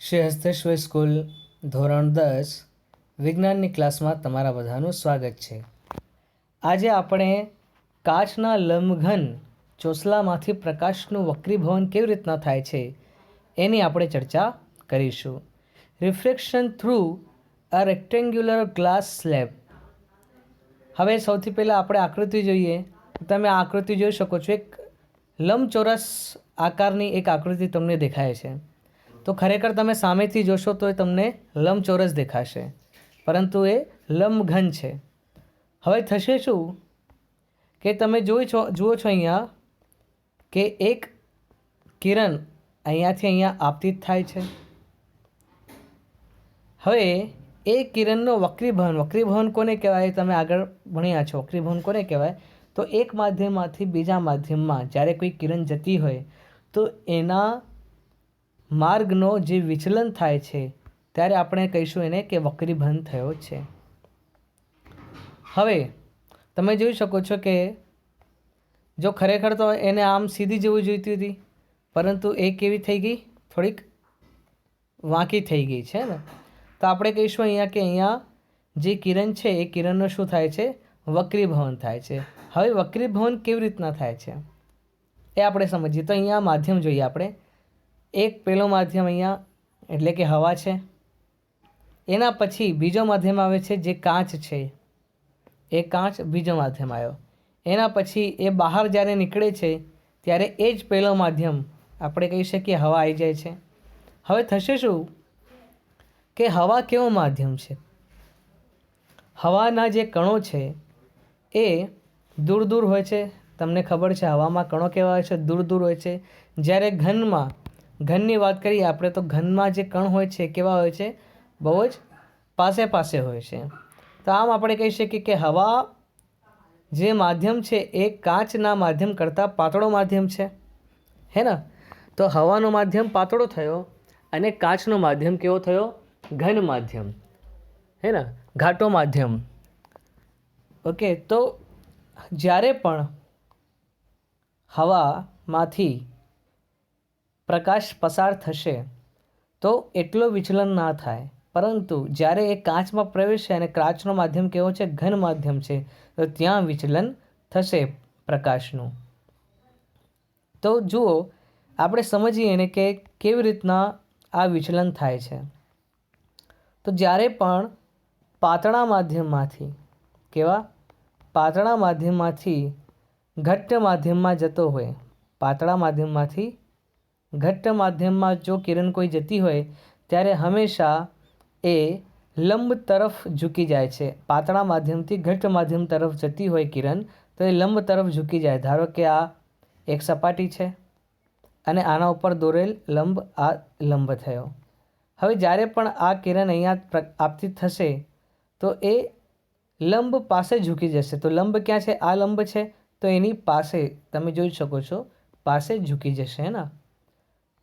Shri Hasteshwar school, ધોરણ દસ, વિજ્ઞાનની ક્લાસમાં તમારા બધાનું સ્વાગત છે. આજે આપણે કાચના લંબઘન ચોસલામાંથી પ્રકાશનું વક્રીભવન કેવી રીતના થાય છે એની આપણે ચર્ચા કરીશું. Reflection through a rectangular glass slab હવે સૌથી પહેલાં આપણે આકૃતિ જોઈએ. તમે આ આકૃતિ જોઈ શકો છો. એક લંબચોરસ આકારની એક આકૃતિ તમને દેખાય છે. તો ખરેખર તમે સામેથી જોશો તો એ તમને લંબચોરસ દેખાશે. પરંતુ એ લંબઘન છે. હવે થશે શું? કે તમે જોઈ છો, જુઓ છો અહીંયા કે એક કિરણ અહીંયાથી અહીંયા આપતિત થાય છે. હવે એ કિરણનો વક્રીભવન વક્રીભવન કોને કહેવાય? તમે આગળ ભણ્યા છો. વક્રીભવન કોને કહેવાય? તો એક માધ્યમમાંથી બીજા માધ્યમમાં જ્યારે કોઈ કિરણ જતી હોય, તો એના માર્ગનો જે વિચલન થાય છે, ત્યારે આપણે કહીશું એને કે વક્રીભવન થયો છે. હવે, તમે જોઈ શકો છો કે જો ખરેખર તો એને આમ સીધી જવું જોઈતી હતી, પરંતુ એ કેવી થઈ ગઈ? થોડીક વાંકી થઈ ગઈ છે ને? તો આપણે કહીશું અહીંયા કે અહીંયા જે કિરણ છે, એ કિરણનો શું થાય છે? વક્રીભવન થાય છે. હવે વક્રીભવન કેવી રીતના થાય છે? એ આપણે સમજીએ. તો અહીંયા માધ્યમ જોઈએ આપણે. એક પેલો માધ્યમ અહીંયા, એટલે કે હવા છે. એના પછી બીજો માધ્યમ આવે છે જે કાચ છે. એ કાચ બીજો માધ્યમ આવ્યો. એના પછી એ બહાર જ્યારે નીકળે છે, ત્યારે એ જ પહેલો માધ્યમ આપણે કહી શકીએ હવા આવી જાય છે. હવે થશે શું? કે હવા કેવો માધ્યમ છે? હવાના જે કણો છે, એ દૂર દૂર હોય છે. તમને ખબર છે હવામાં કણો કેવા હોય છે? દૂર દૂર હોય છે. જ્યારે ઘનમાં ઘનની વાત કરીએ, આપણે તો ઘનમાં જે કણ હોય છે, કેવા હોય છે? બહુ જ પાસે પાસે હોય છે. તો આમ આપણે કહી શકીએ કે હવા જે માધ્યમ છે, એ કાચના માધ્યમ કરતાં પાતળો માધ્યમ છે. હે ને? તો હવાનો માધ્યમ પાતળો થયો અને કાચનો માધ્યમ કેવો થયો? ઘન માધ્યમ. હે ને? ઘાટો માધ્યમ. ઓકે, તો જ્યારે પણ હવામાંથી પ્રકાશ પસાર થશે, તો એટલો વિચલન ના થાય. પરંતુ જ્યારે એ કાચમાં પ્રવેશે અને કાચનો માધ્યમ કેવો છે? ઘન માધ્યમ છે, તો ત્યાં વિચલન થશે પ્રકાશનું. તો જુઓ, આપણે સમજીએ ને કે કેવી રીતના આ વિચલન થાય છે. તો જ્યારે પણ પાતળા માધ્યમમાંથી, કેવા? પાતળા માધ્યમમાંથી ઘટ્ટ માધ્યમમાં જતો હોય, પાતળા માધ્યમમાંથી ઘટ્ટ માધ્યમમાં જો કિરણ કોઈ જતી હોય, ત્યારે હંમેશા એ લંબ તરફ ઝૂકી જાય છે. પાતળા માધ્યમથી ઘટ્ટ માધ્યમ તરફ જતી હોય કિરણ, તો એ લંબ તરફ ઝૂકી જાય. ધારો કે આ એક સપાટી છે અને આના ઉપર દોરેલ લંબ આ લંબ થયો. હવે જ્યારે પણ આ કિરણ અહીંયા આપતી થશે, તો એ લંબ પાસે ઝૂકી જશે. તો લંબ ક્યાં છે? આ લંબ છે. તો એની પાસે, તમે જોઈ શકો છો, પાસે ઝૂકી જશે ને?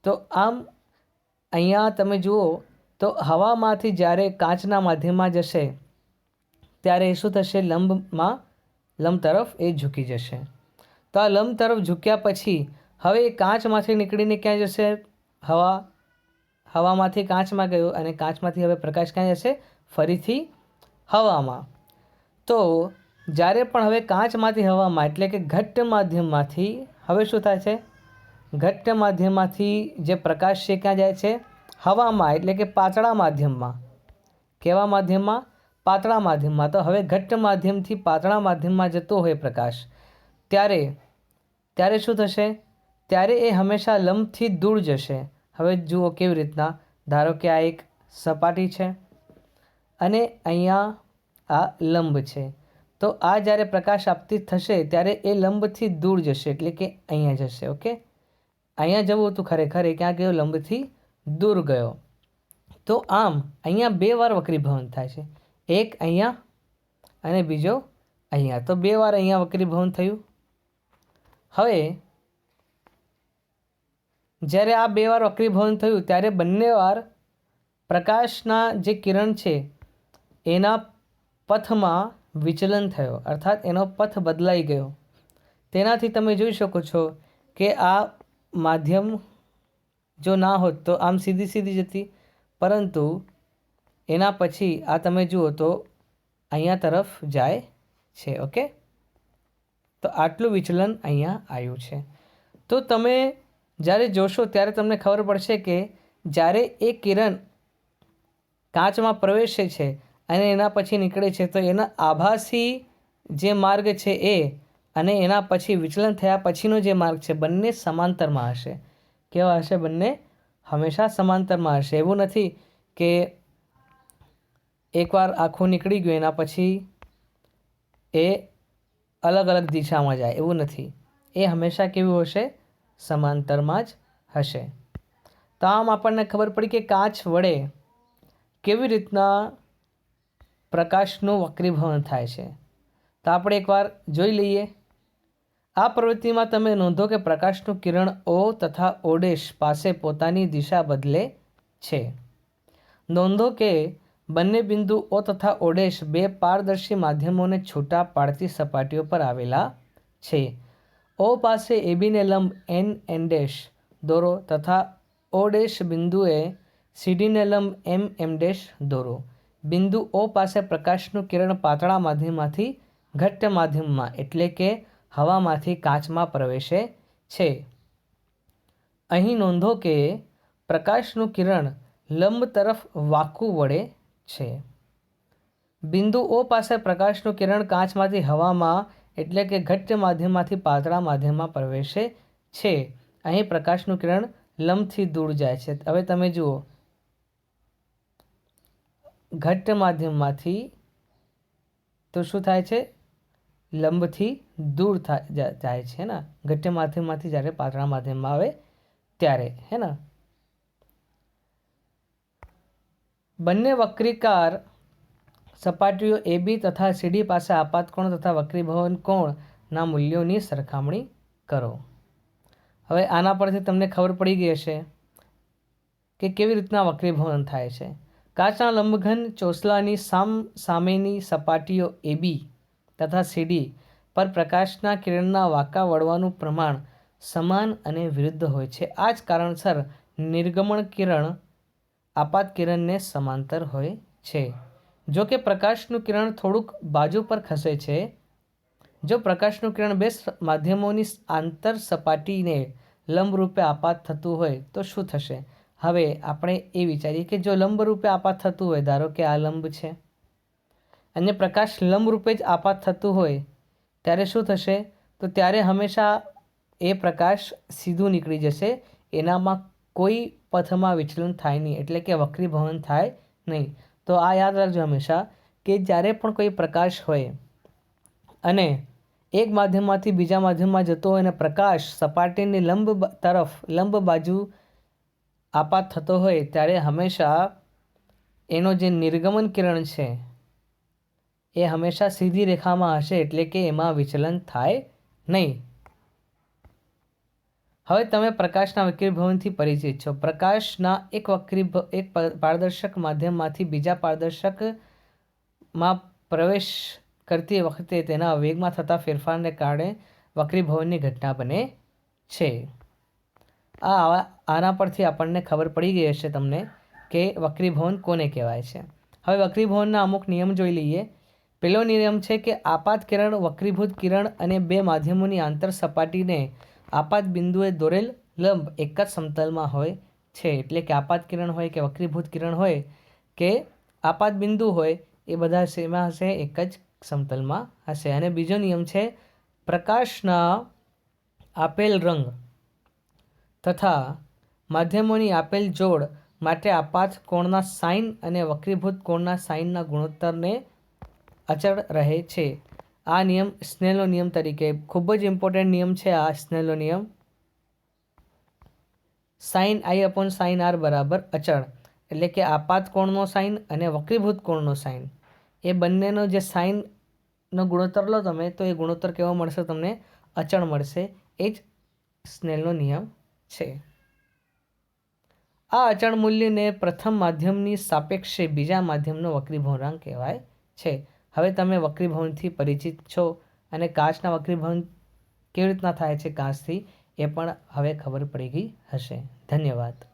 તો આમ અહીંયા તમે જુઓ, તો હવામાંથી જ્યારે કાચના માધ્યમમાં જશે, ત્યારે એ શું થશે? લંબમાં લંબ તરફ એ ઝૂકી જશે. તો આ લંબ તરફ ઝૂક્યા પછી હવે એ કાચમાંથી નીકળીને ક્યાં જશે? હવા, હવામાંથી કાચમાં ગયો અને કાચમાંથી હવે પ્રકાશ ક્યાં જશે? ફરીથી હવામાં. તો જ્યારે પણ હવે કાચમાંથી હવામાં, એટલે કે ઘટ્ટ માધ્યમમાંથી, હવે શું થાય છે? ઘટ્ટ માધ્યમમાંથી જે પ્રકાશ છે ક્યાં જાય છે? હવામાં, એટલે કે પાતળા માધ્યમમાં. કેવા માધ્યમમાં? પાતળા માધ્યમમાં. તો હવે ઘટ્ટ માધ્યમથી પાતળા માધ્યમમાં જતો હોય પ્રકાશ. ત્યારે ત્યારે શું થશે? ત્યારે એ હંમેશા લંબથી દૂર જશે. હવે જુઓ કેવી રીતના. ધારો કે આ એક સપાટી છે અને અહીંયા આ લંબ છે. તો આ જ્યારે પ્રકાશ આપતી થશે, ત્યારે એ લંબથી દૂર જશે, એટલે કે અહીંયા જશે, ઓકે? અહીંયા જવું હતું ખરેખર, એ ક્યાં ગયો? લંબથી દૂર ગયો. તો આમ, અહીંયા બે વાર વક્રીભવન થાય છે. એક અહીંયા અને બીજો અહીંયા. તો બે વાર અહીંયા વક્રીભવન થયું. હવે, જ્યારે આ બે વાર વક્રીભવન થયું, ત્યારે બંને વાર પ્રકાશના જે કિરણ છે, એના પથમાં વિચલન થયો. અર્થાત, એનો પથ બદલાઈ ગયો. તેનાથી તમે જોઈ શકો છો કે આ માધ્યમ જો ના હોત તો આમ સીધી સીધી જતી પરંતુ એના પછી આ તમે જુઓ તો અહીંયા તરફ જાય છે, ઓકે? તો આટલું વિચલન અહીંયા આવ્યું છે. તો તમે જ્યારે જોશો ત્યારે તમને ખબર પડશે કે જ્યારે એ કિરણ કાચમાં પ્રવેશે છે અને એના પછી નીકળે છે તો એના આભાસી જે માર્ગ છે એ અને એના પછી વિચલન થયા પછીનો જે માર્ગ છે, બંને સમાંતરમાં હશે. કેવા હશે? બંને હંમેશા સમાંતરમાં હશે. એવું નથી કે એકવાર આખું નીકળી ગયું, એના પછી એ અલગ અલગ દિશામાં જાય. એવું નથી. એ હંમેશા કેવું હશે? સમાંતરમાં જ હશે. તો આમ આપણને ખબર પડી કે કાચ વડે કેવી રીતના પ્રકાશનું વક્રીભવન થાય છે. તો આપણે એકવાર જોઈ લઈએ. આ પ્રવૃત્તિમાં તમે નોંધો કે પ્રકાશનું કિરણ ઓ તથા ઓડેશ પાસે પોતાની દિશા બદલે છે. નોંધો કે બંને બિંદુ ઓ તથા ઓડેશ બે પારદર્શી માધ્યમોને છૂટા પાડતી સપાટીઓ પર આવેલા છે. ઓ પાસે એબીને લંબ એન એન ડેશ દોરો તથા ઓ ડેશ બિંદુએ સીડીને લંબ એમ એમ ડેશ દોરો. બિંદુ ઓ પાસે પ્રકાશનું કિરણ પાતળા માધ્યમમાંથી ઘટ્ટ માધ્યમમાં એટલે કે હવામાંથી કાચમાં પ્રવેશે છે. અહીં નોંધો કે પ્રકાશનું કિરણ લંબ તરફ વાકું વળે છે. બિંદુ ઓ પાસે પ્રકાશનું કિરણ કાચમાંથી હવામાં, એટલે કે ઘટ્ટ માધ્યમમાંથી પાતળા માધ્યમમાં પ્રવેશે છે. અહીં પ્રકાશનું કિરણ લંબથી દૂર જાય છે. હવે તમે જુઓ. ઘટ્ટ માધ્યમમાંથી તો શું થાય છે? લંબથી દૂર થાય જાય છે ને ઘટ્ટ માધ્યમમાંથી જ્યારે પાતળા માધ્યમમાં આવે ત્યારે હે ને બંને વક્રીકાર સપાટીઓ એ બી તથા સીડી પાસે આપાત કોણ તથા વક્રીભવન કોણના મૂલ્યોની સરખામણી કરો. હવે આના પરથી તમને ખબર પડી ગઈ હશે કે કેવી રીતના વક્રીભવન થાય છે. કાચના લંબઘન ચોસલાની સામ, સામેની સપાટીઓ એ બી તથા સીડી પર પ્રકાશના કિરણના વાંકા વળવાનું પ્રમાણ સમાન અને વિરુદ્ધ હોય છે. આ જ કારણસર નિર્ગમણ કિરણ આપાત કિરણને સમાંતર હોય છે. જો કે પ્રકાશનું કિરણ થોડુંક બાજુ પર ખસે છે. જો પ્રકાશનું કિરણ બે માધ્યમોની આંતર સપાટીને લંબરૂપે આપાત થતું હોય, તો શું થશે? હવે આપણે એ વિચારીએ કે જો લંબરૂપે આપાત થતું હોય, ધારો કે આ લંબ છે. અને પ્રકાશ લંબરૂપે જ આપાત થતું હોય, ત્યારે શું થશે? તો ત્યારે હંમેશા એ પ્રકાશ સીધું નીકળી જશે. એનામાં કોઈ પથમાં વિચલન થાય નહીં, એટલે કે વક્રીભવન થાય નહીં. તો આ યાદ રાખજો હંમેશા કે જ્યારે પણ કોઈ પ્રકાશ હોય અને એક માધ્યમમાંથી બીજા માધ્યમમાં જતો હોય અને પ્રકાશ સપાટીની લંબ તરફ, લંબ બાજુ આપાત થતો હોય, ત્યારે હંમેશા એનો જે નિર્ગમન કિરણ છે એ હંમેશા સીધી રેખામાં હશે એટલે કે એમાં વિચલન થાય નહીં. હવે તમે પ્રકાશના વક્રીભવનથી પરિચિત છો. પ્રકાશના એક વક્રી એક પારદર્શક માધ્યમમાંથી બીજા પારદર્શકમાં પ્રવેશ કરતી વખતે તેના વેગમાં થતા ફેરફારને કારણે વક્રીભવનની ઘટના બને છે. આ આના પરથી આપણને ખબર પડી ગઈ હશે તમને કે વક્રીભવન કોને કહેવાય છે. હવે વક્રીભવનના અમુક નિયમ જોઈ લઈએ. પહેલો નિયમ છે કે આપાત કિરણ, વક્રીભૂત કિરણ અને બે માધ્યમોની આંતર સપાટીને આપાત બિંદુએ દોરેલ લંબ એક જ સમતલમાં હોય છે. એટલે કે આપાત કિરણ હોય કે વક્રીભૂત કિરણ હોય કે આપાત બિંદુ હોય, એ બધા શેમાં હશે? એક જ સમતલમાં હશે. અને બીજો નિયમ છે, પ્રકાશના આપેલ રંગ તથા માધ્યમોની આપેલ જોડ માટે આપાત કોણના સાઇન અને વક્રીભૂત કોણના સાઇનના ગુણોત્તરને અચળ રહે છે. આ નિયમ સ્નેલનો નિયમ તરીકે ખૂબ જ ઇમ્પોર્ટન્ટ નિયમ છે. આ સ્નેલનો નિયમ sine i upon sine r બરાબર અચળ, એટલે કે આપાત કોણનો સાઇન અને વક્રીભૂત કોણનો સાઇન એ બંનેનો જે સાઇનનો ગુણોત્તર લો તમે, તો એ ગુણોત્તર કેવો મળશે? તમને અચળ મળશે. એ જ સ્નેલનો નિયમ છે. આ અચળ મૂલ્યને પ્રથમ માધ્યમની સાપેક્ષે બીજા માધ્યમનો વક્રીભવનાંક કહેવાય છે. હવે તમે વક્રીભવનથી પરિચિત છો અને કાચના વક્રીભવન કેવી રીતના થાય છે કાચથી એ પણ હવે ખબર પડી ગઈ હશે. ધન્યવાદ.